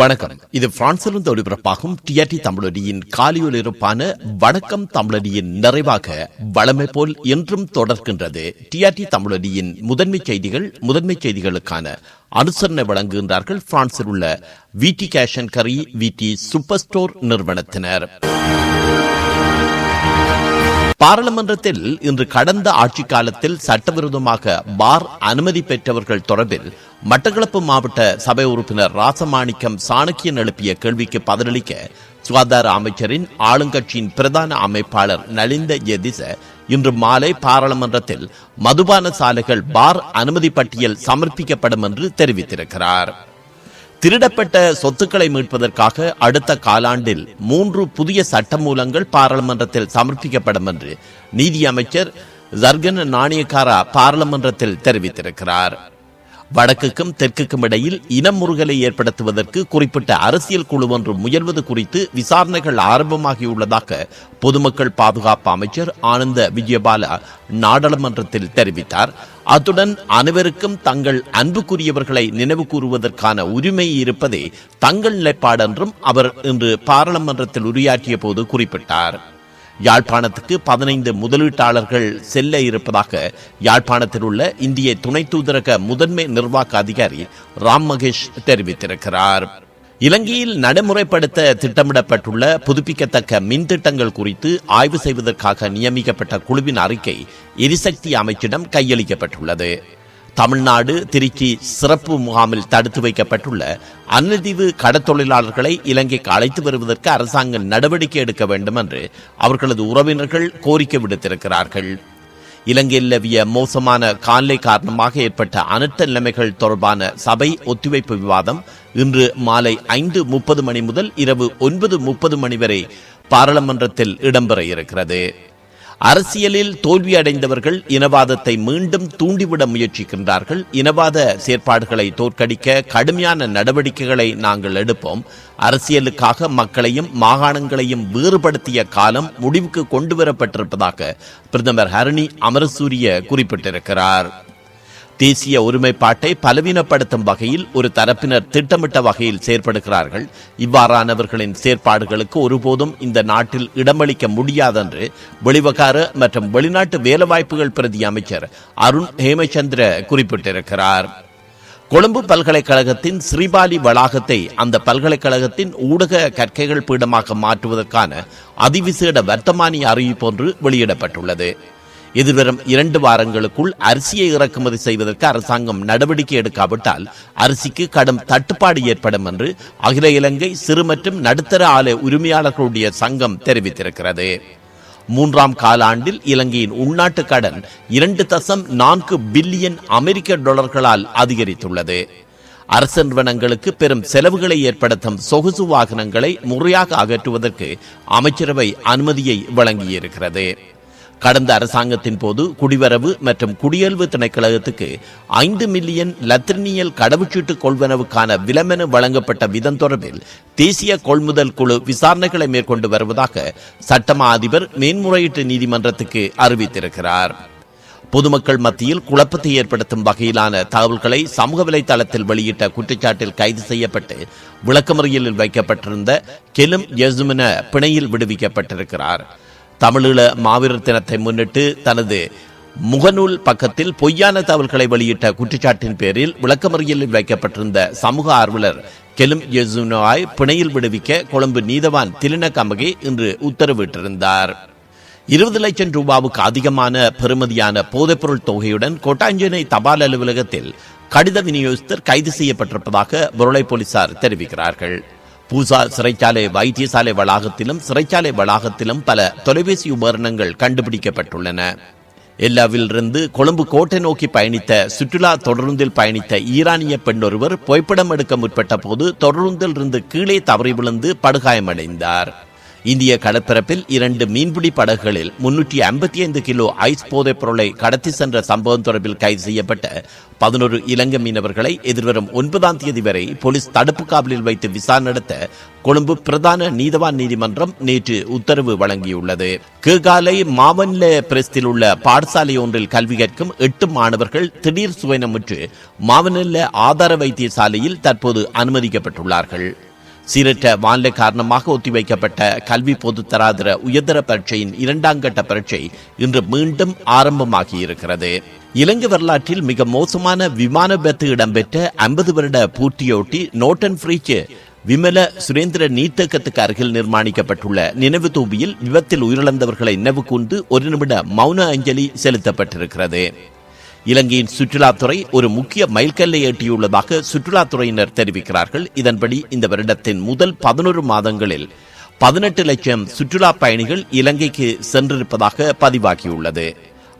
வணக்கம். இது பிரான்சிலிருந்து ஒளிபரப்பாகும் டிஆர்டி தமிழடியின் காலியொலிருப்பான வணக்கம் தமிழடியின் நிறைவாக வளமை போல் என்றும் தொடர்கின்றது. டிஆர்டி தமிழடியின் முதன்மை செய்திகள் முதன்மை செய்திகளுக்கான அனுசரணை வழங்குகின்றார்கள் பிரான்சில் உள்ள விடி கேஷன் கரி விடி சூப்பர் ஸ்டோர் நிறுவனத்தினர். பாராளுமன்றத்தில் இன்று கடந்த ஆட்சி காலத்தில் சட்டவிரோதமாக பார் அனுமதி பெற்றவர்கள் தொடர்பில் மட்டக்களப்பு மாவட்ட சபை உறுப்பினர் ராசமாணிக்கம் சாணக்கியன் எழுப்பிய கேள்விக்கு பதிலளிக்க சுகாதார அமைச்சரின் ஆளுங்கட்சியின் பிரதான அமைப்பாளர் நலிந்த எதிச இன்று மாலை பாராளுமன்றத்தில் மதுபான சாலைகள் பார் அனுமதி பட்டியல் சமர்ப்பிக்கப்படும் என்று தெரிவித்திருக்கிறார். திருடப்பட்ட சொத்துக்களை மீட்பதற்காக அடுத்த காலாண்டில் மூன்று புதிய சட்டமூலங்கள் பாராளுமன்றத்தில் சமர்ப்பிக்கப்படும் என்று நீதி அமைச்சர் ஜர்கன நாணயக்காரா பாராளுமன்றத்தில் தெரிவித்திருக்கிறார். வடக்குக்கும் தெற்குக்கும் இடையில் இனமுறுகலை ஏற்படுத்துவதற்கு குறிப்பிட்ட அரசியல் குழு ஒன்று முயல்வது குறித்து விசாரணைகள் ஆரம்பமாகியுள்ளதாக பொதுமக்கள் பாதுகாப்பு அமைச்சர் ஆனந்த விஜயபால நாடாளுமன்றத்தில் தெரிவித்தார். அத்துடன் அனைவருக்கும் தங்கள் அன்புக்குரியவர்களை நினைவு கூறுவதற்கான உரிமை இருப்பதே தங்கள் நிலைப்பாடு என்றும் அவர் இன்று பாராளுமன்றத்தில் உரையாற்றிய போது குறிப்பிட்டார். யாழ்ப்பாணத்துக்கு பதினைந்து முதலீட்டாளர்கள் செல்ல இருப்பதாக யாழ்ப்பாணத்தில் உள்ள இந்திய துணை தூதரக முதன்மை நிர்வாக அதிகாரி ராம் மகேஷ் தெரிவித்திருக்கிறார். இலங்கையில் நடைமுறைப்படுத்த திட்டமிடப்பட்டுள்ள புதுப்பிக்கத்தக்க மின் திட்டங்கள் குறித்து ஆய்வு செய்வதற்காக நியமிக்கப்பட்ட குழுவின் அறிக்கை எரிசக்தி அமைச்சிடம் கையளிக்கப்பட்டுள்ளது. தமிழ்நாடு திருச்சி சிறப்பு முகாமில் தடுத்து வைக்கப்பட்டுள்ள அன்னதீவு கடத்தொழிலாளர்களை இலங்கைக்கு அழைத்து வருவதற்கு அரசாங்கம் நடவடிக்கை எடுக்க வேண்டும் என்று அவர்களது உறவினர்கள் கோரிக்கை விடுத்திருக்கிறார்கள். இலங்கையில் நிலவிய மோசமான காலை காரணமாக ஏற்பட்ட அனர்த்த நிலைமைகள் தொடர்பான சபை ஒத்திவைப்பு விவாதம் இன்று மாலை ஐந்து முப்பது மணி முதல் இரவு ஒன்பது முப்பது மணி வரை பாராளுமன்றத்தில் இடம்பெற இருக்கிறது. அரசியலில் தோல்வியடைந்தவர்கள் இனவாதத்தை மீண்டும் தூண்டிவிட முயற்சிக்கின்றார்கள். இனவாத செயற்பாடுகளை தோற்கடிக்க கடுமையான நடவடிக்கைகளை நாங்கள் எடுப்போம். அரசியலுக்காக மக்களையும் மாகாணங்களையும் வேறுபடுத்திய காலம் முடிவுக்கு கொண்டுவரப்பட்டிருப்பதாக பிரதமர் ஹரணி அமரசூரிய குறிப்பிட்டிருக்கிறார். தேசிய ஒருமைப்பாட்டை பலவீனப்படுத்தும் வகையில் ஒரு தரப்பினர் திட்டமிட்ட வகையில் செயற்படுகிறார்கள். இவ்வாறானவர்களின் செயற்பாடுகளுக்கு ஒருபோதும் இந்த நாட்டில் இடமளிக்க முடியாதென்று வெளிவகார மற்றும் வெளிநாட்டு வேலைவாய்ப்புகள் பிரதி அமைச்சர் அருண் ஹேமச்சந்திர குறிப்பிட்டிருக்கிறார். கொழும்பு பல்கலைக்கழகத்தின் ஸ்ரீபாலி வளாகத்தை அந்த பல்கலைக்கழகத்தின் ஊடக கற்கைகள் பீடமாக மாற்றுவதற்கான அதிவிசேட வர்த்தமானி அறிவிப்பு ஒன்று வெளியிடப்பட்டுள்ளது. எதிர்வரும் இரண்டு வாரங்களுக்குள் அரிசியை இறக்குமதி செய்வதற்கு அரசாங்கம் நடவடிக்கை எடுக்காவிட்டால் அரிசிக்கு கடும் தட்டுப்பாடு ஏற்படும் என்று அகில இலங்கை சிறு மற்றும் நடுத்தர ஆலை உரிமையாளர்களுடைய சங்கம் தெரிவித்திருக்கிறது. மூன்றாம் காலாண்டில் இலங்கையின் உள்நாட்டு கடன் இரண்டு தசம் நான்கு பில்லியன் அமெரிக்க டாலர்களால் அதிகரித்துள்ளது. அரசு நிறுவனங்களுக்கு பெரும் செலவுகளை ஏற்படுத்தும் சொகுசு வாகனங்களை முறையாக அகற்றுவதற்கு அமைச்சரவை அனுமதியை வழங்கியிருக்கிறது. கடந்த அரசாங்கத்தின் போது குடிவரவு மற்றும் குடியல்வு திணைக்களத்துக்கு ஐந்து மில்லியன் லத்திரனியல் கடவுச்சீட்டு கொள்வனவுக்கான விலமென வழங்கப்பட்ட விதம் தொடர்பில் தேசிய கொள்முதல் குழு விசாரணைகளை மேற்கொண்டு வருவதாக சட்டமா அதிபர் மேன்முறையீட்டு நீதிமன்றத்துக்கு அறிவித்திருக்கிறார். பொதுமக்கள் மத்தியில் குழப்பத்தை ஏற்படுத்தும் வகையிலான தகவல்களை சமூக வலைதளத்தில் வெளியிட்ட குற்றச்சாட்டில் கைது செய்யப்பட்டு விளக்கமறியலில் வைக்கப்பட்டிருந்த கெலும் யசுமின பிணையில் விடுவிக்கப்பட்டிருக்கிறார். தமிழீழ மாவீரர் தினத்தை முன்னிட்டு தனது முகநூல் பக்கத்தில் பொய்யான தகவல்களை வெளியிட்ட குற்றச்சாட்டின் பேரில் விளக்கமறியலில் வைக்கப்பட்டிருந்த சமூக ஆர்வலர் கெலும் யெசுனாய் பிணையில் விடுவிக்க கொழும்பு நீதவான் திலின இன்று உத்தரவிட்டிருந்தார். இருபது லட்சம் ரூபாவுக்கு அதிகமான பெறுமதியான போதைப்பொருள் தொகையுடன் கோட்டாஞ்சேனை தபால் அலுவலகத்தில் கடித விநியோகஸ்தர் கைது செய்யப்பட்டிருப்பதாக புரளை போலீசார் தெரிவிக்கிறார்கள். பூசா சிறைச்சாலை வைத்தியசாலை வளாகத்திலும் சிறைச்சாலை வளாகத்திலும் பல தொலைபேசி உபகரணங்கள் கண்டுபிடிக்கப்பட்டுள்ளன. எல்லாவிலிருந்து கொழும்பு கோட்டை நோக்கி பயணித்த சுற்றுலா தொடருந்தில் பயணித்த ஈரானிய பெண் ஒருவர் புகைப்படம் எடுக்க முற்பட்ட போது தொடருந்தில் இருந்து கீழே தவறி விழுந்து படுகாயமடைந்தார். இந்திய கடற்பரப்பில் இரண்டு மீன்பிடி படகுகளில் முன்னூற்றி ஐம்பத்தி ஐந்து கிலோ ஐஸ் போதைப் பொருளை கடத்தி சென்ற சம்பவம் தொடர்பில் கைது செய்யப்பட்ட பதினோரு இலங்கை மீனவர்களை எதிர்வரும் ஒன்பதாம் தேதி வரை போலீஸ் தடுப்பு காவலில் வைத்து விசாரணை நடத்த கொழும்பு பிரதான நீதவான் நீதிமன்றம் நேற்று உத்தரவு வழங்கியுள்ளது. கேகாலை மாவன்ல பிரஸ்தில் உள்ள பாடசாலை ஒன்றில் கல்வி கற்கும் எட்டு மாணவர்கள் திடீர் சுவைனமுற்று மாவனல்ல ஆதார வைத்தியசாலையில் தற்போது அனுமதிக்கப்பட்டுள்ளார்கள். சீரற்ற வானிலை காரணமாக ஒத்திவைக்கப்பட்ட கல்வி பொது தராதர உயர்தர பரீட்சையின் இரண்டாம் கட்ட பரீட்சை இன்று மீண்டும் ஆரம்பமாகி இருக்கிறது. இலங்கை வரலாற்றில் மிக மோசமான விமான விபத்து இடம்பெற்ற ஐம்பது வருட பூர்த்தியொட்டி நோட்டன் ஃப்ரீச் விமல சுரேந்திர நீர்த்தக்கத்துக்கு அருகில் நிர்மாணிக்கப்பட்டுள்ள நினைவு தூபியில் விபத்தில் உயிரிழந்தவர்களை நினைவு கூர்ந்து ஒரு நிமிட மௌன அஞ்சலி செலுத்தப்பட்டிருக்கிறது. இலங்கையின் சுற்றுலாத்துறை ஒரு முக்கிய மைல்கல்லை எட்டியுள்ளதாக சுற்றுலாத்துறையினர் தெரிவிக்கிறார்கள். இதன்படி இந்த வருடத்தின் முதல் பதினொரு மாதங்களில் பதினெட்டு லட்சம் சுற்றுலா பயணிகள் இலங்கைக்கு சென்றிருப்பதாக பதிவாகியுள்ளது.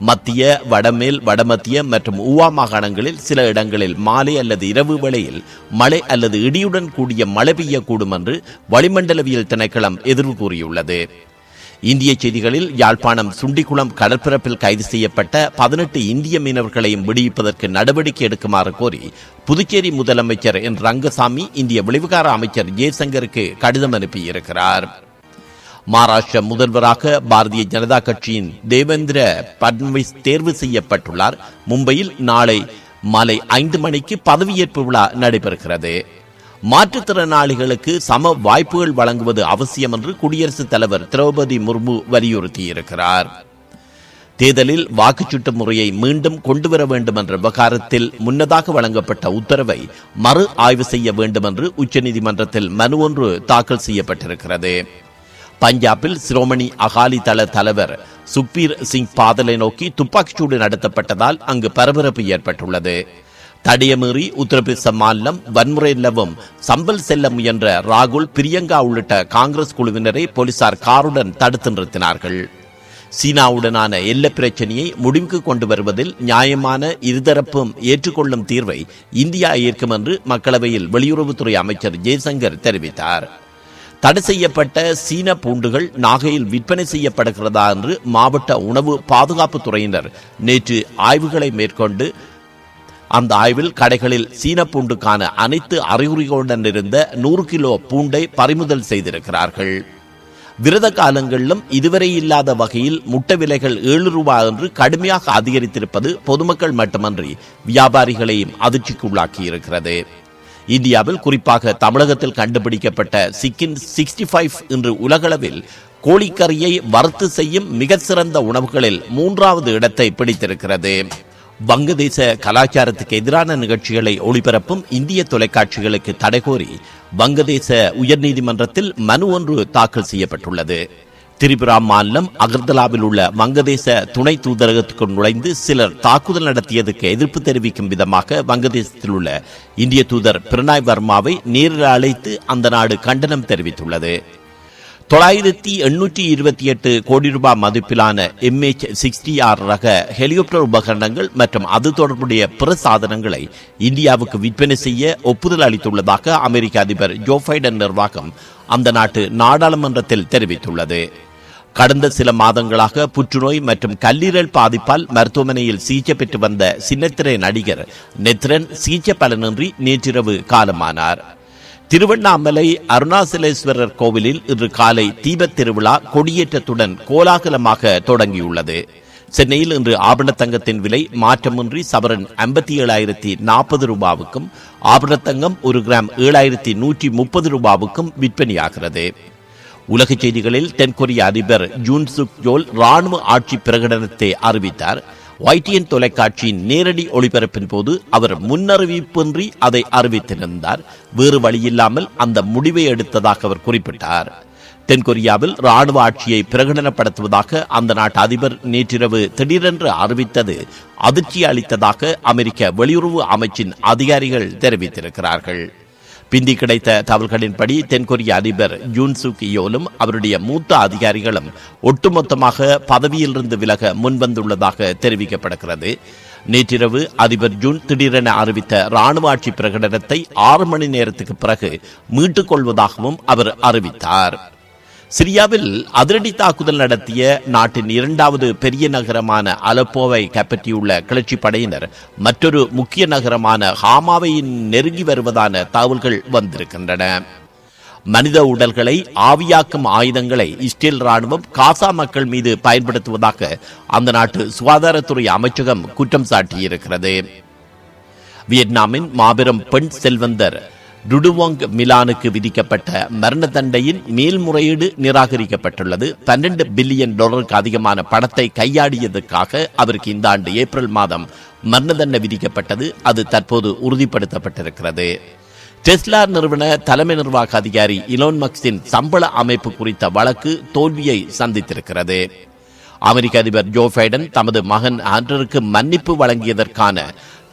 மத்திய வடமேல் வடமத்திய மற்றும் ஊவா மாகாணங்களில் சில இடங்களில் மாலை அல்லது இரவு வேளையில் மழை அல்லது இடியுடன் கூடிய மழை பெய்யக்கூடும் என்று வளிமண்டலவியல் திணைக்களம் எதிர்வு கூறியுள்ளது. இந்திய செய்திகளில் யாழ்ப்பாணம் சுண்டிக்குளம் கடற்பரப்பில் கைது செய்யப்பட்ட பதினெட்டு இந்திய மீனவர்களையும் விடுவிப்பதற்கு நடவடிக்கை எடுக்குமாறு கோரி புதுச்சேரி முதலமைச்சர் என். ரங்கசாமி இந்திய வெளிவிகார அமைச்சர் ஜெய்சங்கருக்கு கடிதம் அனுப்பியிருக்கிறார். மகாராஷ்டிர முதல்வராக பாரதிய ஜனதா கட்சியின் தேவேந்திர பட்னவிஸ் தேர்வு செய்யப்பட்டுள்ளார். மும்பையில் நாளை மாலை ஐந்து மணிக்கு பதவியேற்பு விழா நடைபெறுகிறது. மாற்றுத்திறனாளிகளுக்கு சம வாய்ப்புகள் வழங்குவது அவசியம் என்று குடியரசுத் தலைவர் திரௌபதி முர்மு வலியுறுத்தியிருக்கிறார். தேர்தலில் வாக்குச்சீட்டு முறையை மீண்டும் கொண்டுவர வேண்டும் என்ற விவகாரத்தில் முன்னதாக வழங்கப்பட்ட உத்தரவை மறு ஆய்வு செய்ய வேண்டும் என்று உச்சநீதிமன்றத்தில் மனு ஒன்று தாக்கல் செய்யப்பட்டிருக்கிறது. பஞ்சாபில் சிரோமணி அகாலி தள தலைவர் சுக்பீர் சிங் பாதலை நோக்கி துப்பாக்கிச்சூடு நடத்தப்பட்டதால் அங்கு பரபரப்பு ஏற்பட்டுள்ளது. தடையமீறி உத்தரப்பிரதேச மாநிலம் வன்முறை நிலவும் சம்பல் செல்ல முயன்ற ராகுல் பிரியங்கா உள்ளிட்ட காங்கிரஸ் குழுவினரை போலீசார் காருடன் தடுத்து நிறுத்தினார்கள். சீனாவுடனான எல்லை பிரச்சனையை முடிவுக்கு கொண்டு வருவதில் நியாயமான இருதரப்பும் ஏற்றுக்கொள்ளும் தீர்வை இந்தியா ஏற்கும் என்று மக்களவையில் வெளியுறவுத்துறை அமைச்சர் ஜெய்சங்கர் தெரிவித்தார். தடை செய்யப்பட்ட சீன பூண்டுகள் நாகையில் விற்பனை செய்யப்படுகிறதா என்று மாவட்ட உணவு பாதுகாப்பு துறையினர் நேற்று ஆய்வுகளை மேற்கொண்டு அந்த ஆய்வில் கடைகளில் சீன பூண்டுக்கான அனைத்து அறிகுறிகளுடன் இருந்த நூறு கிலோ பூண்டை பறிமுதல் செய்திருக்கிறார்கள். விரத காலங்களிலும் இதுவரை இல்லாத வகையில் முட்டை விலைகள் ஏழு ரூபாய் என்று கடுமையாக அதிகரித்திருப்பது பொதுமக்கள் மட்டுமன்றி வியாபாரிகளையும் அதிர்ச்சிக்கு உள்ளாக்கியிருக்கிறது இந்தியாவில் குறிப்பாக தமிழகத்தில் கண்டுபிடிக்கப்பட்ட சிக்கின் சிக்ஸ்டி ஃபைவ் இன்று உலகளவில் கோழிக்கறியை வறுத்து செய்யும் மிக சிறந்த உணவுகளில் மூன்றாவது இடத்தை பிடித்திருக்கிறது. வங்கதேச கலாச்சாரத்துக்கு எதிரான நிகழ்ச்சிகளை ஒளிபரப்பும் இந்திய தொலைக்காட்சிகளுக்கு தடை கோரி வங்கதேச உயர்நீதிமன்றத்தில் மனு ஒன்று தாக்கல் செய்யப்பட்டுள்ளது. திரிபுரா மாநிலம் அகர்தலாவில் உள்ள வங்கதேச துணை தூதரகத்துக்கு நுழைந்து சிலர் தாக்குதல் நடத்தியதுக்கு எதிர்ப்பு தெரிவிக்கும் விதமாக வங்கதேசத்தில் உள்ள இந்திய தூதர் பிரணாய் வர்மாவை நேரில் அழைத்து அந்த நாடு கண்டனம் தெரிவித்துள்ளது. தொள்ளாயிரத்தி எண்ணூற்றி இருபத்தி எட்டு கோடி ரூபாய் மதிப்பிலான எம்ஹெச் சிக்ஸ்டி ஆர் ரக ஹெலிகாப்டர் உபகரணங்கள் மற்றும் அது தொடர்புடைய பிற சாதனங்களை இந்தியாவுக்கு விற்பனை செய்ய ஒப்புதல் அளித்துள்ளதாக அமெரிக்க அதிபர் ஜோ பைடன் நிர்வாகம் அந்த நாட்டு நாடாளுமன்றத்தில் தெரிவித்துள்ளது. கடந்த சில மாதங்களாக புற்றுநோய் மற்றும் கல்லீரல் பாதிப்பால் மருத்துவமனையில் சிகிச்சை பெற்று வந்த சின்னத்திரை நடிகர் நெத்ரன் சிகிச்சை பலனின்றி நேற்றிரவு காலமானார். திருவண்ணாமலை அருணாசலேஸ்வரர் கோவிலில் இன்று காலை தீபத் திருவிழா கொடியேற்றத்துடன் கோலாகலமாக தொடங்கியுள்ளது. சென்னையில் இன்று ஆபணத்தங்கத்தின் விலை மாற்றமின்றி சவரன் ஐம்பத்தி ஏழாயிரத்தி நாற்பது ரூபாவுக்கும் ஆபணத்தங்கம் ஒரு கிராம் ஏழாயிரத்தி நூற்றி முப்பது ரூபாவுக்கும் விற்பனையாகிறது. உலகச் செய்திகளில் தென்கொரிய அதிபர் ஜூன் சுக் ஜோல் ராணுவ ஆட்சி பிரகடனத்தை அறிவித்தார். ஒய்டிஎன் தொலைக்காட்சியின் நேரடி ஒளிபரப்பின் போது அவர் முன்னறிவிப்பின்றி அதை அறிவித்திருந்தார். வேறு வழியில்லாமல் அந்த முடிவை எடுத்ததாக அவர் குறிப்பிட்டார். தென்கொரியாவில் ராணுவ ஆட்சியை பிரகடனப்படுத்துவதாக அந்த நாட்டு அதிபர் நேற்றிரவு திடீரென்று அறிவித்தது. அதிர்ச்சி அளித்ததாக அமெரிக்க வெளியுறவு அமைச்சின் அதிகாரிகள் தெரிவித்திருக்கிறார்கள். பிந்தி கிடைத்த தகவல்களின்படி தென்கொரிய அதிபர் யூன் சுகியோலும் அவருடைய மூத்த அதிகாரிகளும் ஒட்டுமொத்தமாக பதவியிலிருந்து விலக முன்வந்துள்ளதாக தெரிவிக்கப்படுகிறது நேற்றிரவு அதிபர் ஜூன் திடீரென அறிவித்த ராணுவ ஆட்சி பிரகடனத்தை ஆறு மணி நேரத்துக்கு பிறகு மீட்டுக் கொள்வதாகவும் அவர் அறிவித்தார். சிரியாவில் அதிரடி தாக்குதல் நடத்திய நாட்டின் இரண்டாவது பெரிய நகரமான அலப்போவை கைப்பற்றியுள்ள கிளர்ச்சி படையினர் மற்றொரு முக்கிய நகரமான ஹாமாவை நெருங்கி வருவதான தகவல்கள் வந்திருக்கின்றன. மனித உடல்களை ஆவியாக்கும் ஆயுதங்களை இஸ்ரேல் ராணுவம் காசா மக்கள் மீது பயன்படுத்துவதாக அந்த நாட்டு சுகாதாரத்துறை அமைச்சகம் குற்றம் சாட்டியிருக்கிறது. வியட்நாமின் மாபெரும் பெண் செல்வந்தர் டுடுவாங் மிலானுக்கு விதிக்கப்பட்ட மரண தண்டையின் மேல்முறையீடு நிராகரிக்கப்பட்டுள்ளது. பன்னெண்டு பில்லியன் டாலருக்கு அதிகமான படத்தை கையாடியதற்காக அவருக்கு இந்த ஆண்டு ஏப்ரல் மாதம் மரண தண்டனை விதிக்கப்பட்டது. அது தற்போது உறுதிப்படுத்தப்பட்டிருக்கிறது. டெஸ்லா நிறுவன தலைமை நிர்வாக அதிகாரி இலோன் மக்ஸின் சம்பள அமைப்பு குறித்த வழக்கு தோல்வியை சந்தித்திருக்கிறது. அமெரிக்க அதிபர் ஜோ பைடன் தமது மகன் ஆண்டருக்கு மன்னிப்பு வழங்கியதற்கான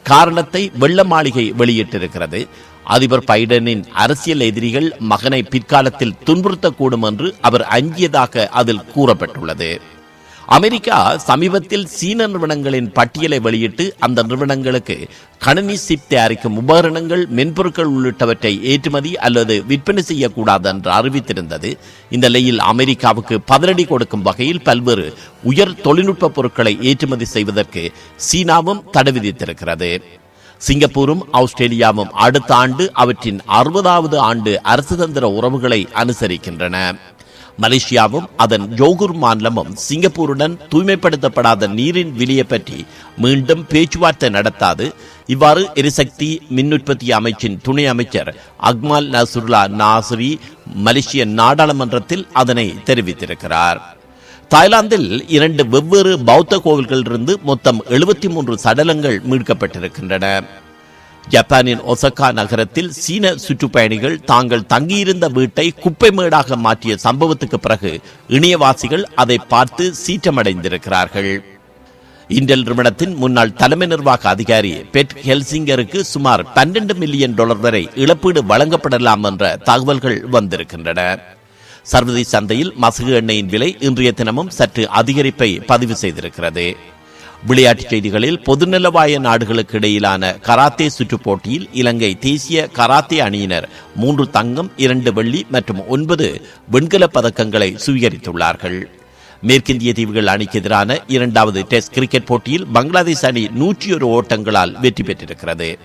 காரணத்தை வெள்ள மாளிகை வெளியிட்டிருக்கிறது. அதிபர் பைடனின் அரசியல் எதிரிகள் மகனை பிற்காலத்தில் துன்புறுத்தக்கூடும் என்று அவர் அஞ்சியதாக அதில் கூறப்பட்டுள்ளது. அமெரிக்கா சமீபத்தில் சீன நிறுவனங்களின் பட்டியலை வெளியிட்டு அந்த நிறுவனங்களுக்கு கணினி சிப் தயாரிக்கும் உபகரணங்கள் மென்பொருட்கள் உள்ளிட்டவற்றை ஏற்றுமதி அல்லது விற்பனை செய்யக்கூடாது என்று அறிவித்திருந்தது. இந்த நிலையில் அமெரிக்காவுக்கு பதிலடி கொடுக்கும் வகையில் பல்வேறு உயர் தொழில்நுட்ப பொருட்களை ஏற்றுமதி செய்வதற்கு சீனாவும் தடை விதித்திருக்கிறது. சிங்கப்பூரும் ஆஸ்திரேலியாவும் அடுத்த ஆண்டு அவற்றின் அறுபதாவது ஆண்டு அரசுதந்திர உறவுகளை அனுசரிக்கின்றன. மலேசியாவும் அதன் ஜோகூர் மாநிலமும் சிங்கப்பூருடன் தூய்மைப்படுத்தப்படாத நீரின் விலையை பற்றி மீண்டும் பேச்சுவார்த்தை நடத்தாது. இவ்வாறு எரிசக்தி மின் உற்பத்தி அமைச்சின் துணை அமைச்சர் அக்மால் நசுர்லா நாசரி மலேசிய நாடாளுமன்றத்தில் அதனை தெரிவித்திருக்கிறார். தாய்லாந்தில் இரண்டு வெவ்வேறு பௌத்த கோவில்களிலிருந்து மொத்தம் எழுபத்தி மூன்று சடலங்கள் மீட்கப்பட்டிருக்கின்றன. ஜப்பானின் ஒசக்கா நகரத்தில் சீன சுற்றுப்பயணிகள் தாங்கள் தங்கியிருந்த வீட்டை குப்பை மேடாக மாற்றிய சம்பவத்துக்கு பிறகு இணையவாசிகள் அதை பார்த்து சீற்றமடைந்திருக்கிறார்கள். இண்டல் நிறுவனத்தின் முன்னாள் தலைமை நிர்வாக அதிகாரி பெட் ஹெல்சிங்கருக்கு சுமார் பன்னெண்டு மில்லியன் டாலர் வரை இழப்பீடு வழங்கப்படலாம் என்ற தகவல்கள் வந்திருக்கின்றன. சர்வதேச சந்தையில் மசகு எண்ணெயின் விலை இன்றைய தினமும் சற்று அதிகரிப்பை பதிவு செய்திருக்கிறது. விளையாட்டுச் செய்திகளில் பொதுநலவாய நாடுகளுக்கு இடையிலான கராத்தே சுற்றுப் போட்டியில் இலங்கை தேசிய கராத்தே அணியினர் மூன்று தங்கம் இரண்டு வெள்ளி மற்றும் ஒன்பது வெண்கலப் பதக்கங்களை சுவீகரித்துள்ளார்கள். மேற்கிந்திய தீவுகள் அணிக்கு எதிரான இரண்டாவது டெஸ்ட் கிரிக்கெட் போட்டியில் பங்களாதேஷ் அணி நூற்றி ஒரு ஓட்டங்களால் வெற்றி பெற்றிருக்கிறது.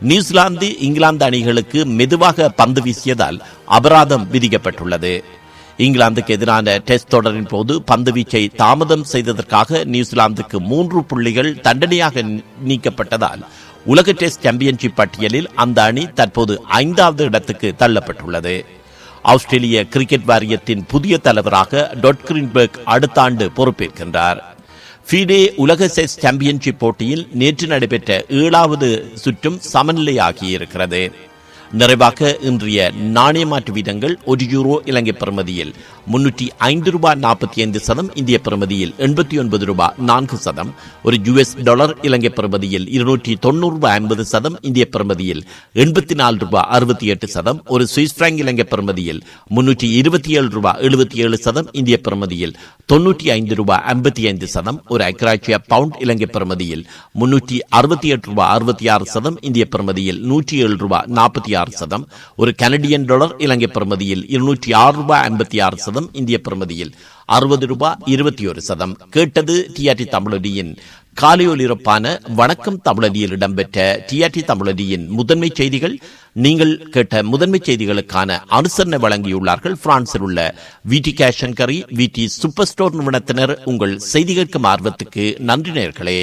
நியூசிலாந்து இங்கிலாந்து அணிகளுக்கு மெதுவாக பந்து வீசியதால் அபராதம் விதிக்கப்பட்டுள்ளது. இங்கிலாந்துக்கு எதிரான டெஸ்ட் தொடரின் போது பந்து வீச்சை தாமதம் செய்ததற்காக நியூசிலாந்துக்கு மூன்று புள்ளிகள் தண்டனையாக நீக்கப்பட்டதால் உலக டெஸ்ட் சாம்பியன்ஷிப் பட்டியலில் அந்த அணி தற்போது ஐந்தாவது இடத்துக்கு தள்ளப்பட்டுள்ளது. ஆஸ்திரேலிய கிரிக்கெட் வாரியத்தின் புதிய தலைவராக டொட்கிரின்பர்க் அடுத்த ஆண்டு பொறுப்பேற்கின்றார். ஃபீடே உலக செஸ் சாம்பியன்ஷிப் போட்டியில் நேற்று நடைபெற்ற ஏழாவது சுற்றும் சமநிலையாகியிருக்கிறது. நிறைவாக இன்றைய நாணய மாற்று வீதங்கள் ஒரு யூரோ இலங்கை பெறுமதியில் முன்னூற்றி ஐந்து ரூபாய் நாற்பத்தி ஐந்து சதம் இந்திய பெறுமதியில் எண்பத்தி ஒன்பது ரூபாய் நான்கு சதம் ஒரு யுஎஸ் டாலர் இலங்கை பெறுமதியில் இருநூற்றி தொண்ணூறு ரூபாய் ஐம்பது சதம் இந்திய பெறுமதியில் எண்பத்தி நாலு ரூபாய் அறுபத்தி எட்டு சதம் ஒரு சுவிஸ் பிராங்க் இலங்கை பெறுமதியில் முன்னூற்றி இருபத்தி ஏழு ரூபாய் எழுபத்தி ஏழு சதம் இந்திய பெறுமதியில் தொன்னூற்றி ஐந்து ரூபாய் ஐம்பத்தி ஐந்து சதம் ஒரு ஐக்கராட்சிய பவுண்ட் இலங்கை பெறுமதியில் முன்னூற்றி அறுபத்தி எட்டு ரூபாய் அறுபத்தி ஆறு சதம் இந்திய பெறுமதியில் நூற்றி ஏழு ரூபாய் நாற்பத்தி ஆறு சதம் ஒரு கனடியன் டாலர் இலங்கை பெறுமதியில் இருநூற்றி ஆறு ரூபாய் ஐம்பத்தி ஆறு சதம் இந்திய பெறுமதியில் அறுபது ரூபாய் இருபத்தி ஒரு சதம். கேட்டது டிஆர்டி தமிழடியின். காலையொலிரப்பான வணக்கம் தமிழடியில் இடம்பெற்ற டிஆர்டி தமிழடியின் முதன்மை செய்திகள். நீங்கள் கேட்ட முதன்மை செய்திகளுக்கான அனுசரணை வழங்கியுள்ளார்கள் பிரான்சில் உள்ள விடி கேஷ் அண்ட் கரி விடி சூப்பர் ஸ்டோர் நிறுவனத்தினர். உங்கள் செய்தி கேட்கும் ஆர்வத்துக்கு நன்றி நேர்களே